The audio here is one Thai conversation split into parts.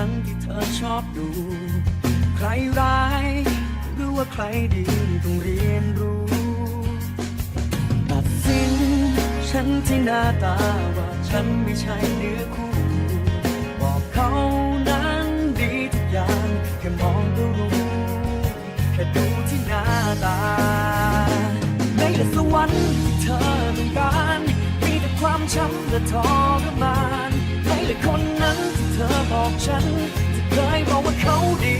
ังที่เธอชอบดู ใครร้ายหรือว่าใครดีต้องเรียนรู้ ตัดสินฉันที่หน้าตาว่าฉันไม่ใช่เนื้อคู่บอกเขานั้นดีทุกอย่างแค่มองก็รู้ แค่ดูที่หน้าตาในสวรรค์ที่เธอต้องการมีแต่ความช้ำและทรมาน ฉันที่เคยบอกว่าเขาดี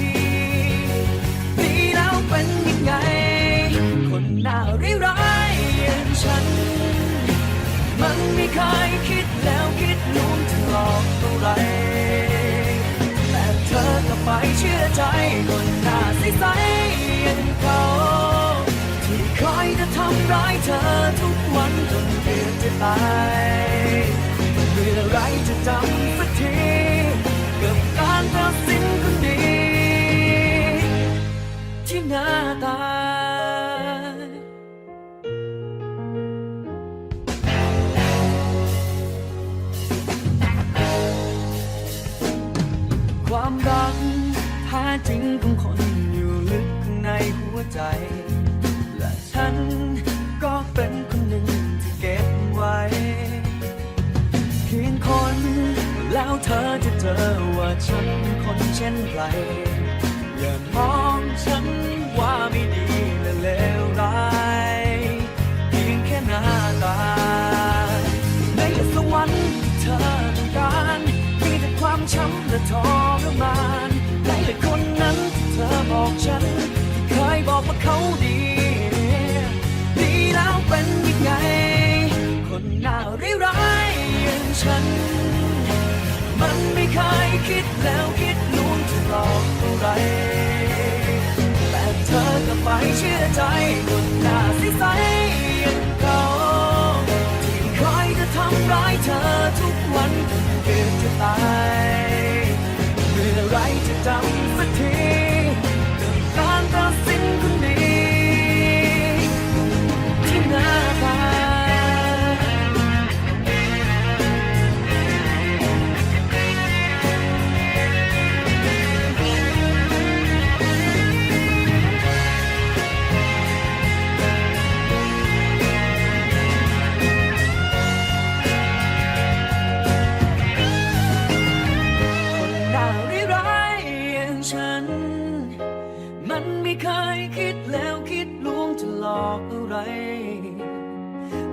ดีแล้วเป็นยังไง คนหน้าร้ายอย่างฉัน มันไม่เคยคิดแล้วคิดลุ้นจะหลอกเท่าไรแต่เธอก็ไปเชื่อใจคนหน้าใสๆอย่างเขาที่คอยจะทำร้ายเธอทุกวันจนเกือบจะตาย จริงของคนอยู่ลึกข้างในหัวใจ และฉันก็เป็นคนหนึ่งที่เก็บไว้เพียงคน แล้วเธอจะเจอว่าฉันเป็นคนเช่นไร อย่ามองฉันว่าไม่ดีและเลวร้ายเพียงแค่หน้าตา ในสวรรค์ที่เธอต้องการ มีแต่ความช้ำและทรมานใน คิดแล้วคิดลุ้นจะหลอกเท่าไรแต่เธอก็ไปเชื่อใจคนหน้ ไม่เคยคิดแล้วคิดลวงจะหลอกอะไร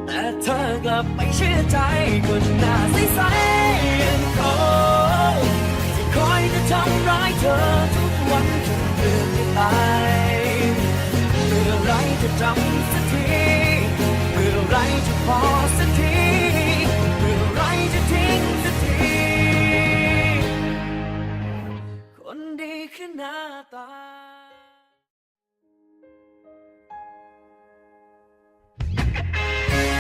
แต่เธอกลับไม่เชื่อใจคนหน้าใสๆยังเขาคอยจะทำร้ายเธอทุกวันจนเบื่อตาเมื่อไรจะจำสักทีเมื่อไรจะพอสักทีเมื่อไรจะทิ้งสักที คนดีขึ้หน้าตา